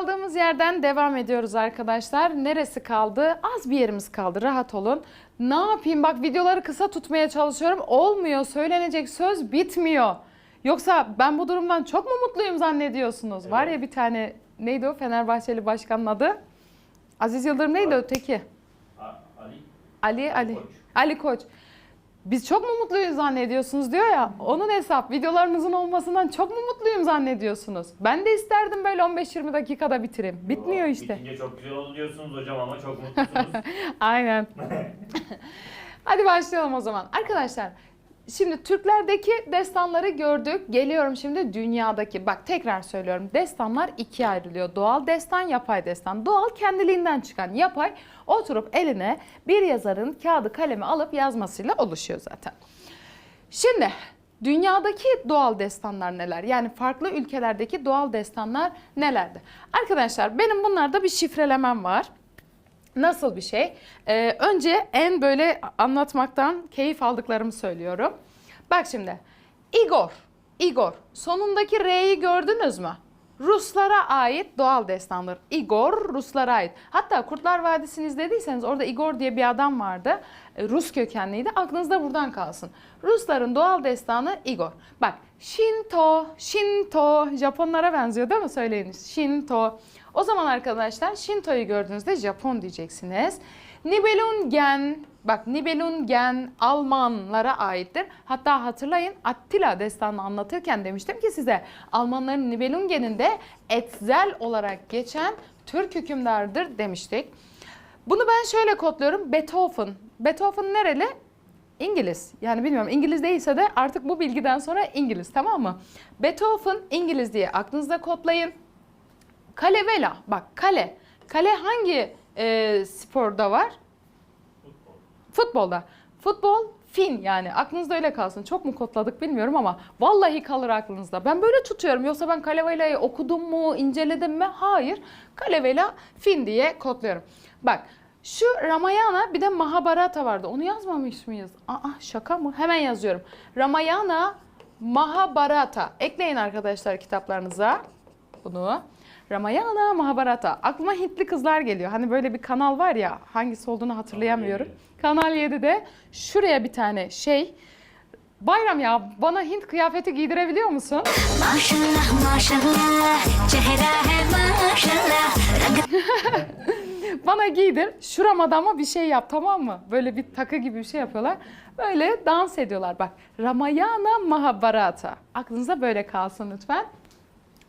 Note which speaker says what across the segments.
Speaker 1: kaldığımız yerden devam ediyoruz arkadaşlar. Neresi kaldı? Az bir yerimiz kaldı. Rahat olun. Ne yapayım? Bak videoları kısa tutmaya çalışıyorum. Olmuyor. Söylenecek söz bitmiyor. Yoksa ben bu durumdan çok mu mutluyum zannediyorsunuz? Var ya bir tane neydi o Fenerbahçeli başkanın adı? Aziz Yıldırım neydi öteki?
Speaker 2: A- Ali
Speaker 1: Ali Ali
Speaker 2: Koç.
Speaker 1: Ali Koç. Biz çok mu mutluyuz zannediyorsunuz diyor ya. Onun hesap videolarınızın olmasından çok mu mutluyum zannediyorsunuz? Ben de isterdim böyle 15-20 dakikada bitireyim. Bitmiyor
Speaker 2: Yo,
Speaker 1: işte.
Speaker 2: Bitince çok güzel oldu diyorsunuz hocam ama çok mutlusunuz.
Speaker 1: Aynen. Hadi başlayalım o zaman. Arkadaşlar şimdi Türklerdeki destanları gördük. Geliyorum şimdi dünyadaki. Bak tekrar söylüyorum. Destanlar ikiye ayrılıyor. Doğal destan, yapay destan. Doğal kendiliğinden çıkan. Yapay oturup eline bir yazarın kağıdı kalemi alıp yazmasıyla oluşuyor zaten. Şimdi dünyadaki doğal destanlar neler? Yani farklı ülkelerdeki doğal destanlar nelerdi? Arkadaşlar benim bunlarda bir şifrelemem var. Nasıl bir şey? Ee, önce en böyle anlatmaktan keyif aldıklarımı söylüyorum. Bak şimdi. Igor. Igor. Sonundaki R'yi gördünüz mü? Ruslara ait doğal destandır. Igor Ruslara ait. Hatta Kurtlar Vadisi'ni izlediyseniz orada Igor diye bir adam vardı. E, Rus kökenliydi. Aklınızda buradan kalsın. Rusların doğal destanı Igor. Bak Shinto, Shinto. Japonlara benziyor değil mi söyleyiniz? Shinto. O zaman arkadaşlar Shinto'yu gördüğünüzde Japon diyeceksiniz. Nibelungen, bak Nibelungen Almanlara aittir. Hatta hatırlayın Attila destanını anlatırken demiştim ki size Almanların Nibelungen'in de etzel olarak geçen Türk hükümdarıdır demiştik. Bunu ben şöyle kodluyorum. Beethoven. Beethoven nereli? İngiliz. Yani bilmiyorum İngiliz değilse de artık bu bilgiden sonra İngiliz tamam mı? Beethoven İngiliz diye aklınızda kodlayın. Kale vela. Bak kale. Kale hangi e, sporda var?
Speaker 2: Futbol.
Speaker 1: Futbolda. Futbol fin yani aklınızda öyle kalsın. Çok mu kodladık bilmiyorum ama vallahi kalır aklınızda. Ben böyle tutuyorum. Yoksa ben Kalevela'yı okudum mu, inceledim mi? Hayır. Kalevela fin diye kodluyorum. Bak şu Ramayana bir de Mahabharata vardı. Onu yazmamış mıyız? Aa şaka mı? Hemen yazıyorum. Ramayana Mahabharata. Ekleyin arkadaşlar kitaplarınıza bunu. Ramayana, Mahabharata. Aklıma Hintli kızlar geliyor. Hani böyle bir kanal var ya hangisi olduğunu hatırlayamıyorum. Kanal 7'de şuraya bir tane şey. Bayram ya bana Hint kıyafeti giydirebiliyor musun?
Speaker 3: Maşallah maşallah çehra hai
Speaker 1: bana giydir. Şuramada ama bir şey yap tamam mı? Böyle bir takı gibi bir şey yapıyorlar. Böyle dans ediyorlar. Bak Ramayana Mahabharata. Aklınıza böyle kalsın lütfen.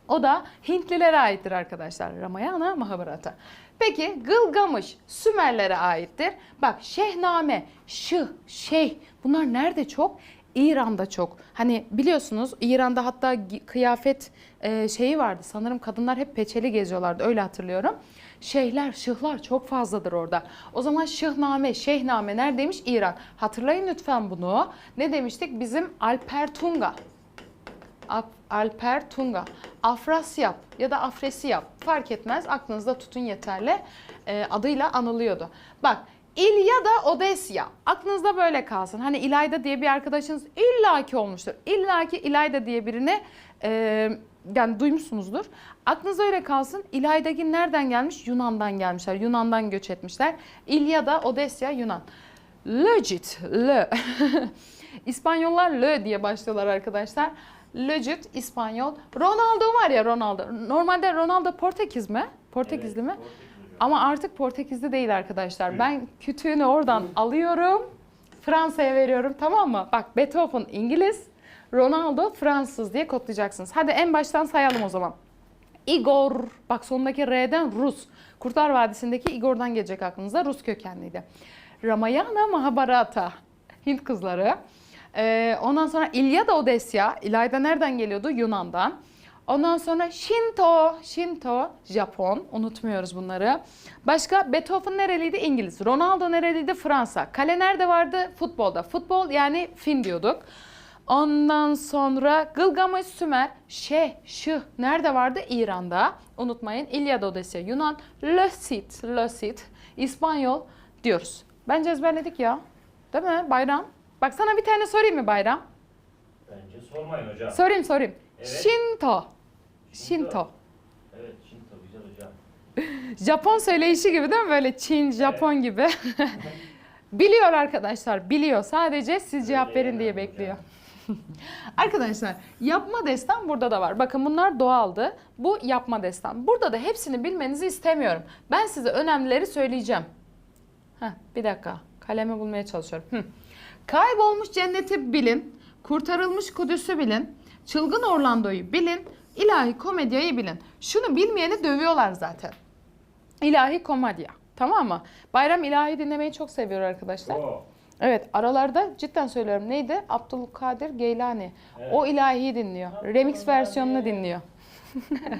Speaker 1: O da Hintlilere aittir arkadaşlar. Ramayana Mahabharata. Peki Gılgamış Sümerlere aittir. Bak Şehname, Şıh, Şeyh bunlar nerede çok? İran'da çok. Hani biliyorsunuz İran'da hatta kıyafet e, şeyi vardı. Sanırım kadınlar hep peçeli geziyorlardı. Öyle hatırlıyorum. Şeyhler, şıhlar çok fazladır orada. O zaman şıhname, şeyhname neredeymiş? İran. Hatırlayın lütfen bunu. Ne demiştik? Bizim Alper Tunga. Ap- Alper Tunga. Afrasyap ya da Afresiyap fark etmez aklınızda tutun yeterli Ee, adıyla anılıyordu. Bak İlya da Odesya aklınızda böyle kalsın. Hani İlayda diye bir arkadaşınız illaki olmuştur. İllaki İlayda diye birini e, yani duymuşsunuzdur. Aklınızda öyle kalsın. İlaydaki nereden gelmiş? Yunan'dan gelmişler. Yunan'dan göç etmişler. İlya da Odesya Yunan. Legit, le. İspanyollar le diye başlıyorlar arkadaşlar. Legit İspanyol. Ronaldo var ya Ronaldo. Normalde Ronaldo Portekiz mi? Portekizli mi?
Speaker 2: Evet, Portekizli hocam.
Speaker 1: Ama artık Portekizli değil arkadaşlar. Ben kütüğünü oradan alıyorum. Fransa'ya veriyorum tamam mı? Bak Beethoven İngiliz, Ronaldo Fransız diye kodlayacaksınız. Hadi en baştan sayalım o zaman. Igor, bak sonundaki R'den Rus. Kurtlar Vadisi'ndeki Igor'dan gelecek aklınıza. Rus kökenliydi. Ramayana Mahabharata, Hint kızları. Ee, ondan sonra İlyada Odesya, İlayda nereden geliyordu? Yunan'dan. Ondan sonra Shinto, Shinto, Japon. Unutmuyoruz bunları. Başka Beethoven nereliydi? İngiliz. Ronaldo nereliydi? Fransa. Kale nerede vardı? Futbolda. Futbol yani Fin diyorduk. Ondan sonra Gılgamış Sümer, Şeh, Şıh nerede vardı? İran'da. Unutmayın İlyada Odesya Yunan, Lösit, Lösit İspanyol diyoruz. Bence ezberledik ya. Değil mi Bayram? Bak sana bir tane sorayım mı Bayram?
Speaker 2: Bence sormayın hocam.
Speaker 1: Sorayım sorayım.
Speaker 2: Evet.
Speaker 1: Shinto. Shinto.
Speaker 2: Evet Shinto güzel hocam.
Speaker 1: Japon söyleyişi gibi değil mi? Böyle Çin, Japon gibi. biliyor arkadaşlar, biliyor. Sadece siz cevap verin diye bekliyor. arkadaşlar yapma destan burada da var. Bakın bunlar doğaldı. Bu yapma destan. Burada da hepsini bilmenizi istemiyorum. Ben size önemlileri söyleyeceğim. Heh, bir dakika. Kalemi bulmaya çalışıyorum. Hı. Kaybolmuş cenneti bilin. Kurtarılmış Kudüs'ü bilin. Çılgın Orlando'yu bilin. ilahi komedyayı bilin. Şunu bilmeyeni dövüyorlar zaten. İlahi komedya. Tamam mı? Bayram ilahi dinlemeyi çok seviyor arkadaşlar.
Speaker 2: Oo.
Speaker 1: Evet aralarda cidden söylüyorum neydi? Abdülkadir Geylani.
Speaker 2: Evet.
Speaker 1: O ilahiyi dinliyor. Remix versiyonunu dinliyor.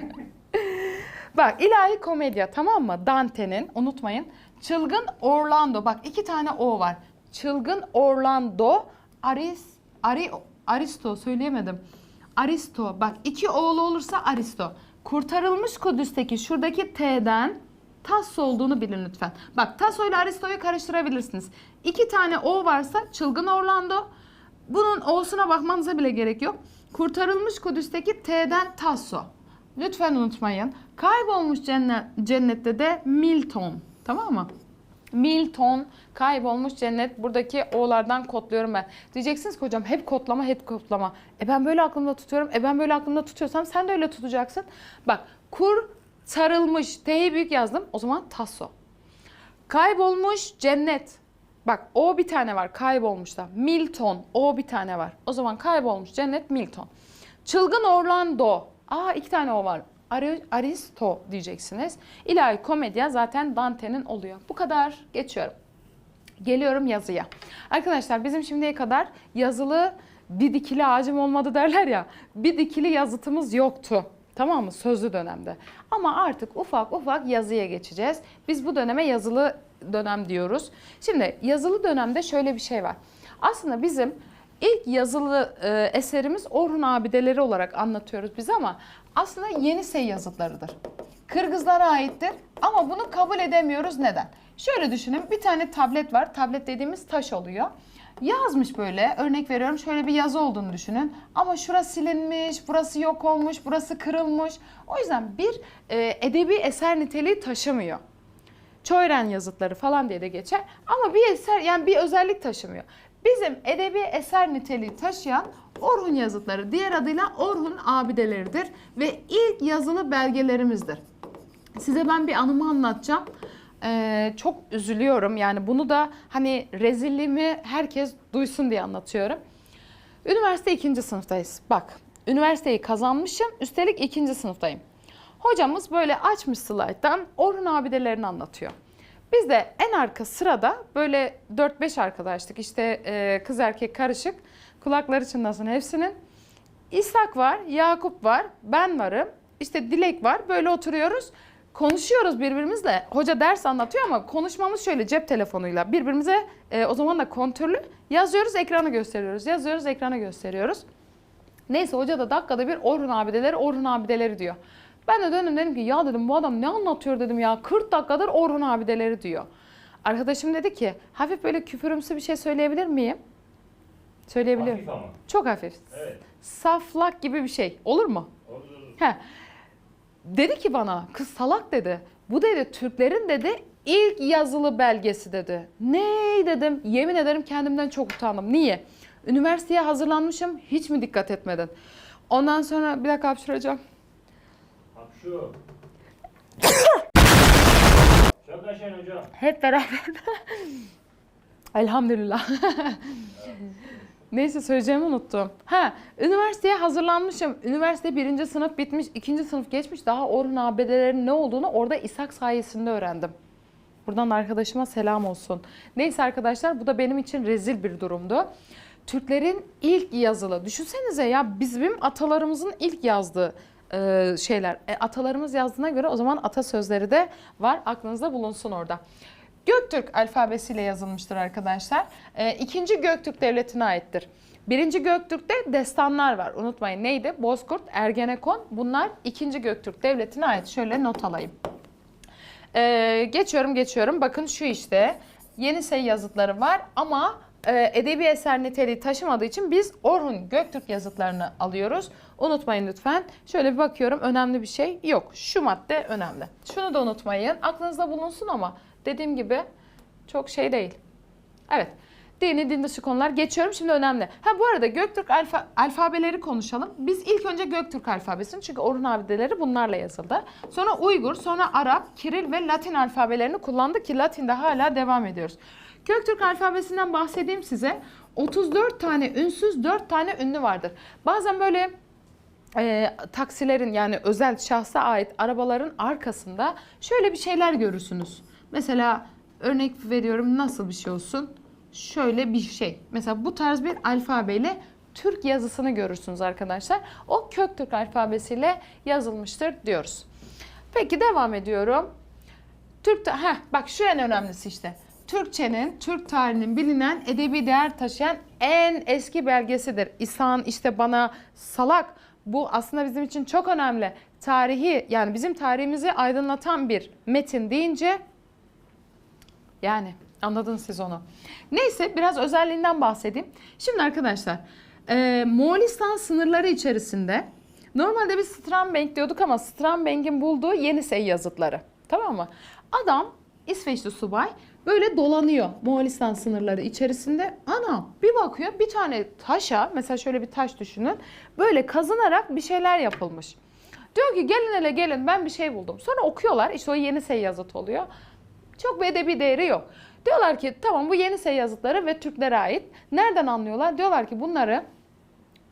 Speaker 1: Bak ilahi komedya tamam mı? Dante'nin unutmayın. Çılgın Orlando. Bak iki tane O var. Çılgın Orlando. Aris, Ari, Aristo söyleyemedim. Aristo. Bak iki oğlu olursa Aristo. Kurtarılmış Kudüs'teki şuradaki T'den Tasso olduğunu bilin lütfen. Bak Tasso ile Aristo'yu karıştırabilirsiniz. İki tane O varsa Çılgın Orlando. Bunun O'suna bakmanıza bile gerek yok. Kurtarılmış Kudüs'teki T'den Tasso. Lütfen unutmayın. Kaybolmuş cennet, cennette de Milton. Tamam mı? Milton, kaybolmuş cennet. Buradaki O'lardan kodluyorum ben. Diyeceksiniz ki hocam hep kodlama, hep kodlama. E ben böyle aklımda tutuyorum. E ben böyle aklımda tutuyorsam sen de öyle tutacaksın. Bak kur sarılmış. T'yi büyük yazdım. O zaman tasso. Kaybolmuş cennet. Bak o bir tane var kaybolmuş da. Milton o bir tane var. O zaman kaybolmuş cennet Milton. Çılgın Orlando. Aa iki tane o var. Ari- Aristo diyeceksiniz. İlahi komedya zaten Dante'nin oluyor. Bu kadar. Geçiyorum. Geliyorum yazıya. Arkadaşlar bizim şimdiye kadar yazılı bir dikili ağacım olmadı derler ya. Bir dikili yazıtımız yoktu. Tamam mı? Sözlü dönemde. Ama artık ufak ufak yazıya geçeceğiz. Biz bu döneme yazılı dönem diyoruz. Şimdi yazılı dönemde şöyle bir şey var. Aslında bizim ilk yazılı e, eserimiz Orhun abideleri olarak anlatıyoruz biz ama aslında Yenisey yazıtlarıdır. Kırgızlara aittir ama bunu kabul edemiyoruz. Neden? Şöyle düşünün bir tane tablet var. Tablet dediğimiz taş oluyor. Yazmış böyle örnek veriyorum şöyle bir yazı olduğunu düşünün. Ama şurası silinmiş, burası yok olmuş, burası kırılmış. O yüzden bir e, edebi eser niteliği taşımıyor. Çoyren yazıtları falan diye de geçer. Ama bir eser yani bir özellik taşımıyor. Bizim edebi eser niteliği taşıyan Orhun yazıtları diğer adıyla Orhun abideleridir ve ilk yazılı belgelerimizdir. Size ben bir anımı anlatacağım. Ee, çok üzülüyorum yani bunu da hani rezilliğimi herkes duysun diye anlatıyorum. Üniversite ikinci sınıftayız. Bak üniversiteyi kazanmışım üstelik ikinci sınıftayım. Hocamız böyle açmış slayttan Orhun abidelerini anlatıyor. Biz de en arka sırada böyle 4-5 arkadaştık işte e, kız erkek karışık kulakları çınlasın hepsinin. İshak var, Yakup var, ben varım, işte Dilek var. Böyle oturuyoruz. Konuşuyoruz birbirimizle. Hoca ders anlatıyor ama konuşmamız şöyle cep telefonuyla. Birbirimize e, o zaman da kontürlü yazıyoruz, ekrana gösteriyoruz. Yazıyoruz, ekrana gösteriyoruz. Neyse hoca da dakikada bir Orhun abideleri, Orhun abideleri diyor. Ben de döndüm dedim ki ya dedim bu adam ne anlatıyor dedim ya 40 dakikadır Orhun abideleri diyor. Arkadaşım dedi ki hafif böyle küfürümsü bir şey söyleyebilir miyim? Söyleyebilirim.
Speaker 2: Hafif ama.
Speaker 1: Çok hafif.
Speaker 2: Evet.
Speaker 1: Saflak gibi bir şey. Olur mu?
Speaker 2: Olur, olur.
Speaker 1: He. Dedi ki bana kız salak dedi. Bu dedi Türklerin dedi ilk yazılı belgesi dedi. Ne dedim? Yemin ederim kendimden çok utandım. Niye? Üniversiteye hazırlanmışım hiç mi dikkat etmedin? Ondan sonra bir dakika hapşıracağım.
Speaker 2: Hapşu. Çok aşen hocam.
Speaker 1: Hep beraber. Elhamdülillah. Neyse söyleyeceğimi unuttum. Ha, üniversiteye hazırlanmışım. Üniversite birinci sınıf bitmiş, ikinci sınıf geçmiş. Daha Orhun abidelerin ne olduğunu orada İshak sayesinde öğrendim. Buradan arkadaşıma selam olsun. Neyse arkadaşlar bu da benim için rezil bir durumdu. Türklerin ilk yazılı, düşünsenize ya bizim atalarımızın ilk yazdığı e, şeyler. E, atalarımız yazdığına göre o zaman atasözleri de var. Aklınızda bulunsun orada. Göktürk alfabesiyle yazılmıştır arkadaşlar. E, ikinci Göktürk devletine aittir. Birinci Göktürk'te destanlar var. Unutmayın neydi? Bozkurt, Ergenekon. Bunlar ikinci Göktürk devletine ait. Şöyle not alayım. Ee, geçiyorum geçiyorum. Bakın şu işte. Yenisey yazıtları var ama e, edebi eser niteliği taşımadığı için biz Orhun Göktürk yazıtlarını alıyoruz. Unutmayın lütfen. Şöyle bir bakıyorum önemli bir şey yok. Şu madde önemli. Şunu da unutmayın. Aklınızda bulunsun ama dediğim gibi çok şey değil. Evet. Dini, din dışı konular geçiyorum. Şimdi önemli. Ha bu arada Göktürk alfa, alfabeleri konuşalım. Biz ilk önce Göktürk alfabesini çünkü Orhun abideleri bunlarla yazıldı. Sonra Uygur, sonra Arap, Kiril ve Latin alfabelerini kullandık ki Latin'de hala devam ediyoruz. Göktürk alfabesinden bahsedeyim size. 34 tane ünsüz, 4 tane ünlü vardır. Bazen böyle e, taksilerin yani özel şahsa ait arabaların arkasında şöyle bir şeyler görürsünüz. Mesela örnek veriyorum nasıl bir şey olsun? Şöyle bir şey. Mesela bu tarz bir alfabeyle Türk yazısını görürsünüz arkadaşlar. O Köktürk alfabesiyle yazılmıştır diyoruz. Peki devam ediyorum. Türk heh, bak şu en önemlisi işte. Türkçenin, Türk tarihinin bilinen edebi değer taşıyan en eski belgesidir. İhsan işte bana salak. Bu aslında bizim için çok önemli. Tarihi yani bizim tarihimizi aydınlatan bir metin deyince yani anladınız siz onu. Neyse biraz özelliğinden bahsedeyim. Şimdi arkadaşlar e, Moğolistan sınırları içerisinde normalde biz Strandbank diyorduk ama Strandbank'in bulduğu Yenisey yazıtları. Tamam mı? Adam İsveçli subay böyle dolanıyor Moğolistan sınırları içerisinde. Ana bir bakıyor bir tane taşa mesela şöyle bir taş düşünün. Böyle kazınarak bir şeyler yapılmış. Diyor ki gelin hele gelin ben bir şey buldum. Sonra okuyorlar işte o Yenisey yazıt oluyor. Çok bir edebi değeri yok. Diyorlar ki tamam bu Yenisey yazıtları ve Türklere ait. Nereden anlıyorlar? Diyorlar ki bunları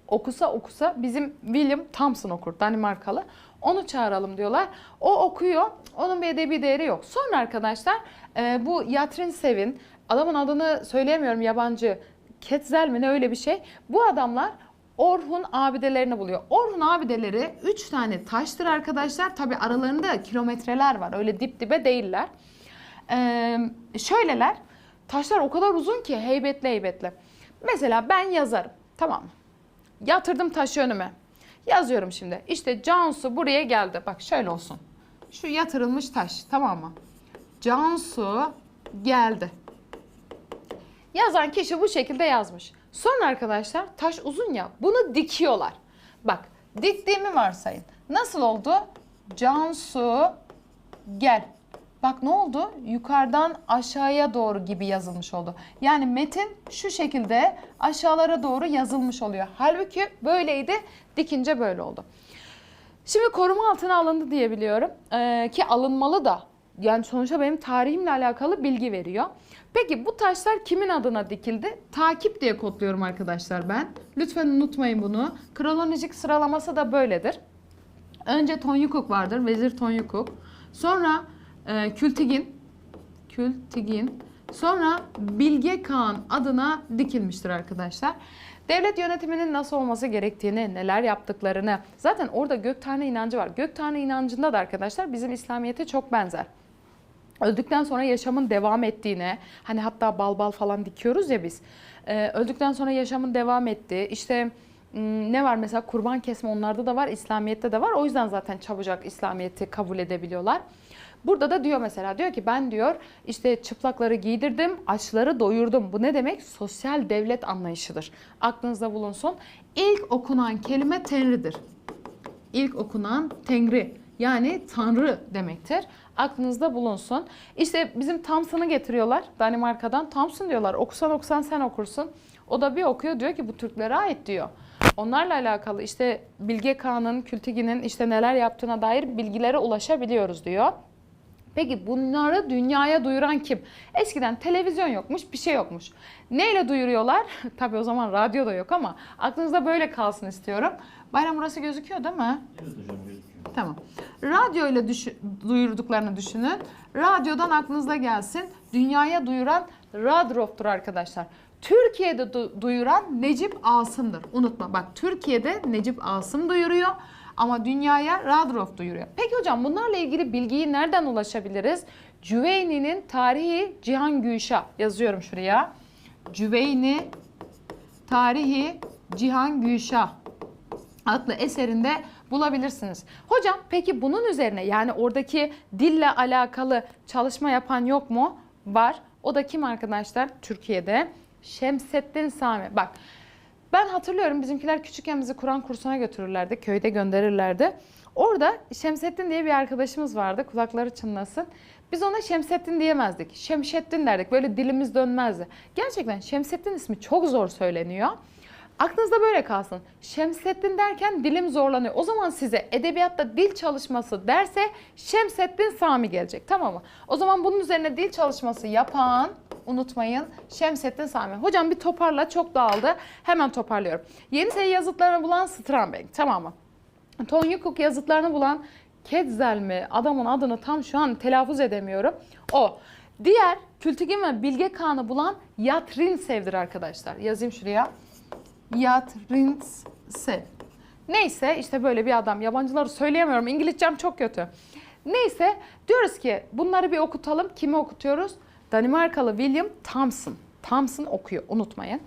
Speaker 1: okusa okusa bizim William Thompson okur Danimarkalı. Onu çağıralım diyorlar. O okuyor. Onun bir edebi değeri yok. Sonra arkadaşlar e, bu Yatrin Sevin adamın adını söyleyemiyorum yabancı. Ketzel mi ne öyle bir şey. Bu adamlar Orhun abidelerini buluyor. Orhun abideleri 3 tane taştır arkadaşlar. Tabi aralarında kilometreler var. Öyle dip dibe değiller. Ee, şöyleler. Taşlar o kadar uzun ki heybetli heybetli. Mesela ben yazarım. Tamam mı? Yatırdım taşı önüme. Yazıyorum şimdi. İşte Cansu buraya geldi. Bak şöyle olsun. Şu yatırılmış taş. Tamam mı? Cansu geldi. Yazan kişi bu şekilde yazmış. Sonra arkadaşlar taş uzun ya bunu dikiyorlar. Bak diktiğimi varsayın. Nasıl oldu? Cansu gel. Bak ne oldu? Yukarıdan aşağıya doğru gibi yazılmış oldu. Yani metin şu şekilde aşağılara doğru yazılmış oluyor. Halbuki böyleydi, dikince böyle oldu. Şimdi koruma altına alındı diye biliyorum. Ee, ki alınmalı da. Yani sonuçta benim tarihimle alakalı bilgi veriyor. Peki bu taşlar kimin adına dikildi? Takip diye kodluyorum arkadaşlar ben. Lütfen unutmayın bunu. Kronolojik sıralaması da böyledir. Önce Tonyukuk vardır, Vezir Tonyukuk. Sonra e, Kültigin, Kültigin. Sonra Bilge Kağan adına dikilmiştir arkadaşlar. Devlet yönetiminin nasıl olması gerektiğini, neler yaptıklarını. Zaten orada gök tanrı inancı var. Gök tanrı inancında da arkadaşlar bizim İslamiyet'e çok benzer. Öldükten sonra yaşamın devam ettiğine, hani hatta bal bal falan dikiyoruz ya biz. Ee, öldükten sonra yaşamın devam ettiği, işte ne var mesela kurban kesme onlarda da var, İslamiyet'te de var. O yüzden zaten çabucak İslamiyet'i kabul edebiliyorlar. Burada da diyor mesela diyor ki ben diyor işte çıplakları giydirdim, açları doyurdum. Bu ne demek? Sosyal devlet anlayışıdır. Aklınızda bulunsun. İlk okunan kelime Tenri'dir. İlk okunan Tengri yani Tanrı demektir. Aklınızda bulunsun. İşte bizim Thompson'ı getiriyorlar Danimarka'dan. Thompson diyorlar okusan okusan sen okursun. O da bir okuyor diyor ki bu Türklere ait diyor. Onlarla alakalı işte Bilge Kağan'ın, Kültigin'in işte neler yaptığına dair bilgilere ulaşabiliyoruz diyor. Peki bunları dünyaya duyuran kim? Eskiden televizyon yokmuş, bir şey yokmuş. Neyle duyuruyorlar? Tabii o zaman radyo da yok ama aklınızda böyle kalsın istiyorum. Bayram burası gözüküyor değil mi? Tamam. Radyo ile düşü- duyurduklarını düşünün. Radyodan aklınıza gelsin. Dünyaya duyuran Radrof'tur arkadaşlar. Türkiye'de du- duyuran Necip Asım'dır. Unutma bak Türkiye'de Necip Asım duyuruyor ama dünyaya Radrof duyuruyor. Peki hocam bunlarla ilgili bilgiyi nereden ulaşabiliriz? Cüveyni'nin Tarihi Cihan Gülşah yazıyorum şuraya. Cüveyni Tarihi Cihan Gülşah adlı eserinde bulabilirsiniz. Hocam peki bunun üzerine yani oradaki dille alakalı çalışma yapan yok mu? Var. O da kim arkadaşlar? Türkiye'de Şemsettin Sami. Bak ben hatırlıyorum bizimkiler küçükken bizi Kur'an kursuna götürürlerdi. Köyde gönderirlerdi. Orada Şemsettin diye bir arkadaşımız vardı. Kulakları çınlasın. Biz ona Şemsettin diyemezdik. Şemşettin derdik. Böyle dilimiz dönmezdi. Gerçekten Şemsettin ismi çok zor söyleniyor. Aklınızda böyle kalsın. Şemsettin derken dilim zorlanıyor. O zaman size edebiyatta dil çalışması derse Şemsettin Sami gelecek. Tamam mı? O zaman bunun üzerine dil çalışması yapan unutmayın Şemsettin Sami. Hocam bir toparla çok dağıldı. Hemen toparlıyorum. Yeni sayı yazıtlarını bulan Strandberg. Tamam mı? Tony Cook yazıtlarını bulan Ketzel mi? Adamın adını tam şu an telaffuz edemiyorum. O. Diğer Kültigin ve Bilge Kağan'ı bulan Yatrin Sevdir arkadaşlar. Yazayım şuraya. Yatrinsev. Neyse işte böyle bir adam. Yabancıları söyleyemiyorum. İngilizcem çok kötü. Neyse diyoruz ki bunları bir okutalım. Kimi okutuyoruz? Danimarkalı William Thompson. Thompson okuyor unutmayın.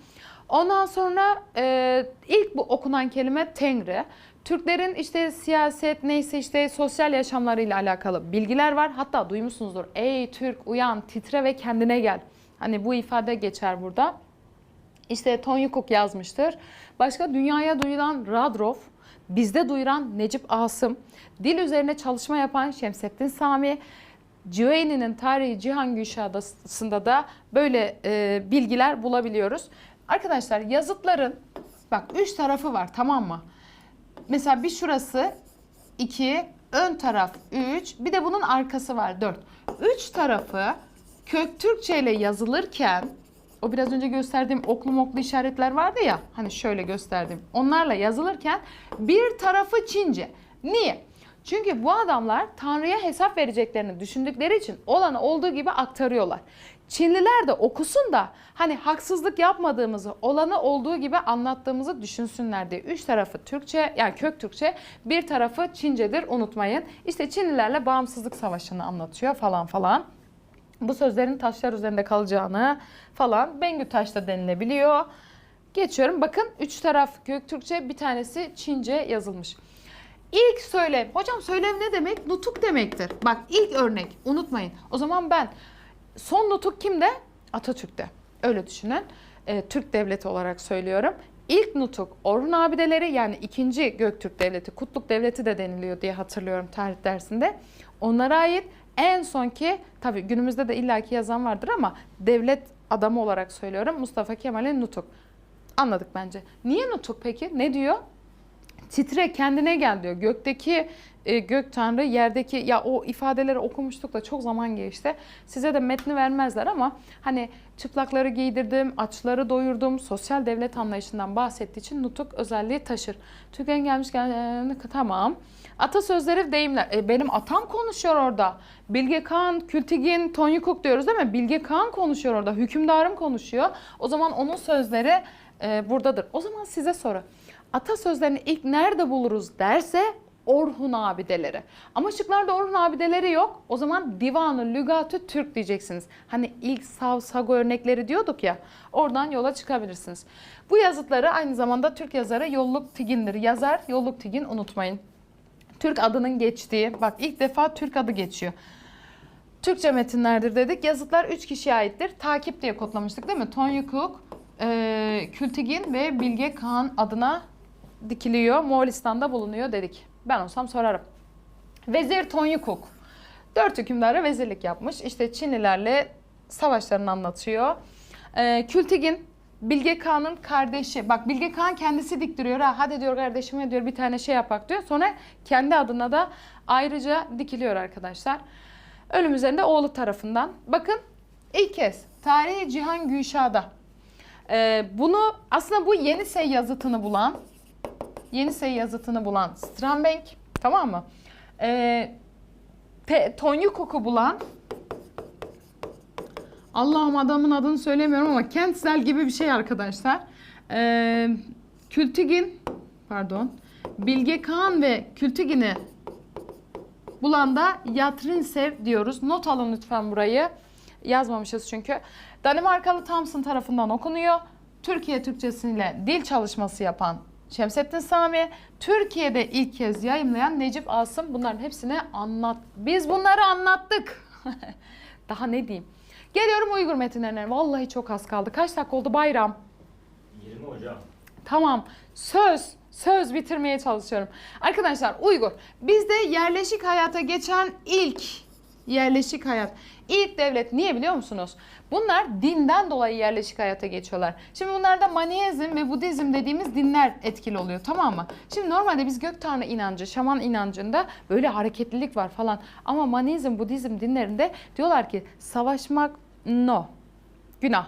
Speaker 1: Ondan sonra e, ilk bu okunan kelime Tengri. Türklerin işte siyaset neyse işte sosyal yaşamlarıyla alakalı bilgiler var. Hatta duymuşsunuzdur. Ey Türk uyan titre ve kendine gel. Hani bu ifade geçer burada. İşte Tony Cook yazmıştır. Başka dünyaya duyulan Radrof, bizde duyuran Necip Asım, dil üzerine çalışma yapan Şemsettin Sami, Cüveyni'nin tarihi Cihan Gülşah'dasında da böyle e, bilgiler bulabiliyoruz. Arkadaşlar yazıtların bak üç tarafı var tamam mı? Mesela bir şurası 2, ön taraf 3, bir de bunun arkası var 4. Üç tarafı kök Türkçe ile yazılırken o biraz önce gösterdiğim oklu moklu işaretler vardı ya hani şöyle gösterdim. Onlarla yazılırken bir tarafı Çince. Niye? Çünkü bu adamlar Tanrı'ya hesap vereceklerini düşündükleri için olanı olduğu gibi aktarıyorlar. Çinliler de okusun da hani haksızlık yapmadığımızı, olanı olduğu gibi anlattığımızı düşünsünler diye. Üç tarafı Türkçe, yani kök Türkçe, bir tarafı Çincedir unutmayın. İşte Çinlilerle bağımsızlık savaşını anlatıyor falan falan. Bu sözlerin taşlar üzerinde kalacağını falan Bengü taşta denilebiliyor. Geçiyorum. Bakın üç taraf Göktürkçe bir tanesi Çince yazılmış. İlk söylem. Hocam söylem ne demek? Nutuk demektir. Bak ilk örnek unutmayın. O zaman ben son nutuk kimde? Atatürk'te. Öyle düşünün. Ee, Türk devleti olarak söylüyorum. İlk nutuk Orhun abideleri yani ikinci Göktürk devleti, Kutluk devleti de deniliyor diye hatırlıyorum tarih dersinde. Onlara ait en sonki tabii günümüzde de illaki yazan vardır ama devlet adamı olarak söylüyorum Mustafa Kemal'in nutuk. Anladık bence. Niye nutuk peki? Ne diyor? Titre kendine gel diyor. Gökteki e, gök tanrı, yerdeki ya o ifadeleri okumuştuk da çok zaman geçti. Size de metni vermezler ama hani çıplakları giydirdim, açları doyurdum, sosyal devlet anlayışından bahsettiği için nutuk özelliği taşır. Türkiye'nin gelmişken e, tamam. Atasözleri deyimler. E, benim atam konuşuyor orada. Bilge Kağan, Kültigin, Tony Cook diyoruz değil mi? Bilge Kağan konuşuyor orada. Hükümdarım konuşuyor. O zaman onun sözleri e, buradadır. O zaman size soru. Atasözlerini ilk nerede buluruz derse Orhun abideleri. Ama şıklarda Orhun abideleri yok. O zaman Divanı Lügatü Türk diyeceksiniz. Hani ilk Sav Sago örnekleri diyorduk ya. Oradan yola çıkabilirsiniz. Bu yazıtları aynı zamanda Türk yazarı Yolluk Tigin'dir. Yazar Yolluk Tigin unutmayın. Türk adının geçtiği, bak ilk defa Türk adı geçiyor. Türkçe metinlerdir dedik. Yazıtlar 3 kişiye aittir. Takip diye kodlamıştık değil mi? Tony Cook, e, Kültigin ve Bilge Kağan adına dikiliyor. Moğolistan'da bulunuyor dedik. Ben olsam sorarım. Vezir Tony Cook. Dört hükümdara vezirlik yapmış. İşte Çinlilerle savaşlarını anlatıyor. E, Kültigin Bilge Kağan'ın kardeşi. Bak Bilge Kağan kendisi diktiriyor. Ha, hadi diyor kardeşime diyor bir tane şey yapak diyor. Sonra kendi adına da ayrıca dikiliyor arkadaşlar. Ölüm üzerinde oğlu tarafından. Bakın ilk kez tarihi Cihan Gülşah'da. Ee, bunu aslında bu Yenisey yazıtını bulan Yenisey yazıtını bulan Strandbank tamam mı? Ee, Te, Tony Cook'u bulan Allah'ım adamın adını söylemiyorum ama Kentsel gibi bir şey arkadaşlar. Ee, Kültigin pardon Bilge Kağan ve Kültigin'i bulan da Yatrinsev diyoruz. Not alın lütfen burayı. Yazmamışız çünkü. Danimarkalı Thompson tarafından okunuyor. Türkiye Türkçesiyle dil çalışması yapan Şemsettin Sami, Türkiye'de ilk kez yayımlayan Necip Asım bunların hepsini anlat. Biz bunları anlattık. Daha ne diyeyim? Geliyorum Uygur metinlerine. Vallahi çok az kaldı. Kaç dakika oldu bayram?
Speaker 2: 20 hocam.
Speaker 1: Tamam. Söz. Söz bitirmeye çalışıyorum. Arkadaşlar Uygur. Bizde yerleşik hayata geçen ilk yerleşik hayat. İlk devlet niye biliyor musunuz? Bunlar dinden dolayı yerleşik hayata geçiyorlar. Şimdi bunlarda Maniizm ve Budizm dediğimiz dinler etkili oluyor tamam mı? Şimdi normalde biz gök tanrı inancı, şaman inancında böyle hareketlilik var falan. Ama Maniizm, Budizm dinlerinde diyorlar ki savaşmak no. Günah.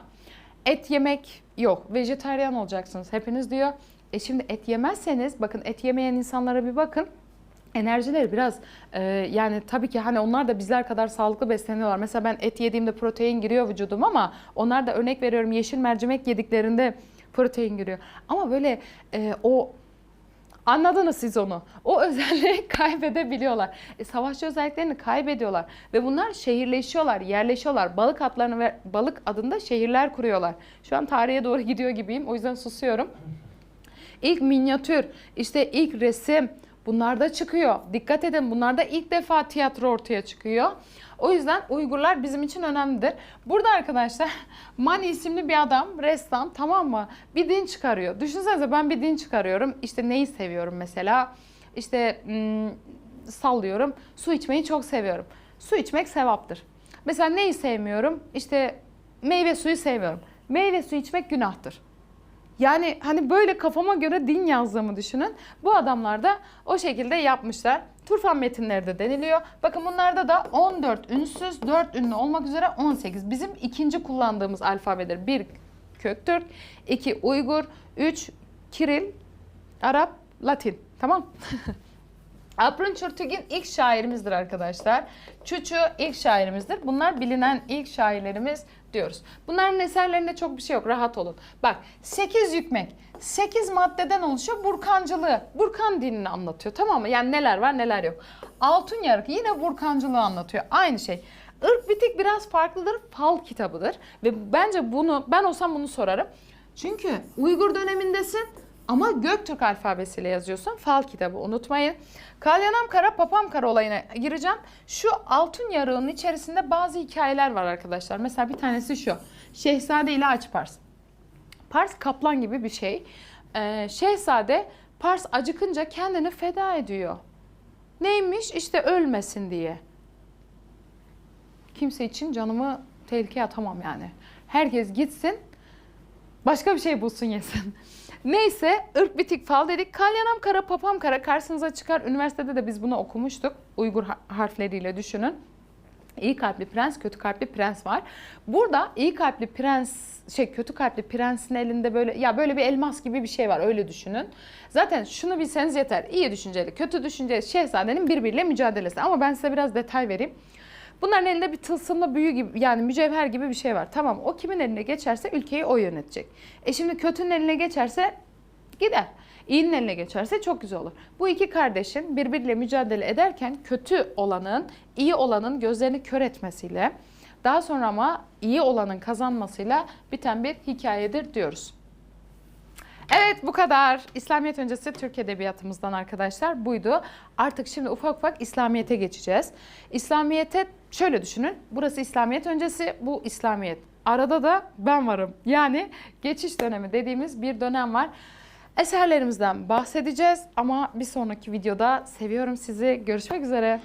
Speaker 1: Et yemek yok. Vejetaryen olacaksınız hepiniz diyor. E şimdi et yemezseniz bakın et yemeyen insanlara bir bakın. Enerjileri biraz e, yani tabii ki hani onlar da bizler kadar sağlıklı besleniyorlar. Mesela ben et yediğimde protein giriyor vücuduma ama onlar da örnek veriyorum yeşil mercimek yediklerinde protein giriyor. Ama böyle e, o Anladınız siz onu. O özelliği kaybedebiliyorlar. E, savaşçı özelliklerini kaybediyorlar ve bunlar şehirleşiyorlar, yerleşiyorlar. Balık adlarını ve balık adında şehirler kuruyorlar. Şu an tarihe doğru gidiyor gibiyim. O yüzden susuyorum. İlk minyatür, işte ilk resim bunlarda çıkıyor. Dikkat edin bunlarda ilk defa tiyatro ortaya çıkıyor. O yüzden Uygurlar bizim için önemlidir. Burada arkadaşlar Mani isimli bir adam, ressam tamam mı? Bir din çıkarıyor. Düşünsenize ben bir din çıkarıyorum. İşte neyi seviyorum mesela? İşte hmm, sallıyorum. Su içmeyi çok seviyorum. Su içmek sevaptır. Mesela neyi sevmiyorum? İşte meyve suyu sevmiyorum. Meyve suyu içmek günahtır. Yani hani böyle kafama göre din yazdığımı düşünün. Bu adamlar da o şekilde yapmışlar. Turfan metinleri de deniliyor. Bakın bunlarda da 14 ünsüz, 4 ünlü olmak üzere 18. Bizim ikinci kullandığımız alfabedir. 1 Köktürk, 2 Uygur, 3 Kiril, Arap, Latin. Tamam? Aprın Çürtügin ilk şairimizdir arkadaşlar. Çuçu ilk şairimizdir. Bunlar bilinen ilk şairlerimiz diyoruz. Bunların eserlerinde çok bir şey yok. Rahat olun. Bak 8 yükmek. 8 maddeden oluşuyor Burkancılığı. Burkan dinini anlatıyor tamam mı? Yani neler var neler yok. Altın yarık yine Burkancılığı anlatıyor. Aynı şey. Irk bitik biraz farklıdır. Fal kitabıdır. Ve bence bunu ben olsam bunu sorarım. Çünkü Uygur dönemindesin ama Göktürk alfabesiyle yazıyorsun. Fal kitabı unutmayın. Kalyanam Kara Papam Kara olayına gireceğim. Şu altın yarığının içerisinde bazı hikayeler var arkadaşlar. Mesela bir tanesi şu. Şehzade ile Aç Pars. Pars kaplan gibi bir şey. Ee, şehzade Pars acıkınca kendini feda ediyor. Neymiş? İşte ölmesin diye. Kimse için canımı tehlikeye atamam yani. Herkes gitsin başka bir şey bulsun yesin. Neyse ırk bitik fal dedik. Kalyanam kara papam kara karşınıza çıkar. Üniversitede de biz bunu okumuştuk. Uygur ha- harfleriyle düşünün. İyi kalpli prens, kötü kalpli prens var. Burada iyi kalpli prens, şey kötü kalpli prensin elinde böyle ya böyle bir elmas gibi bir şey var öyle düşünün. Zaten şunu bilseniz yeter. İyi düşünceli, kötü düşünceli şehzadenin birbiriyle mücadelesi. Ama ben size biraz detay vereyim. Bunların elinde bir tılsımlı büyü gibi yani mücevher gibi bir şey var. Tamam o kimin eline geçerse ülkeyi o yönetecek. E şimdi kötünün eline geçerse gider. İyinin eline geçerse çok güzel olur. Bu iki kardeşin birbiriyle mücadele ederken kötü olanın iyi olanın gözlerini kör etmesiyle daha sonra ama iyi olanın kazanmasıyla biten bir hikayedir diyoruz. Evet bu kadar. İslamiyet öncesi Türk Edebiyatımızdan arkadaşlar buydu. Artık şimdi ufak ufak İslamiyet'e geçeceğiz. İslamiyet'e şöyle düşünün. Burası İslamiyet öncesi, bu İslamiyet. Arada da ben varım. Yani geçiş dönemi dediğimiz bir dönem var. Eserlerimizden bahsedeceğiz ama bir sonraki videoda seviyorum sizi. Görüşmek üzere.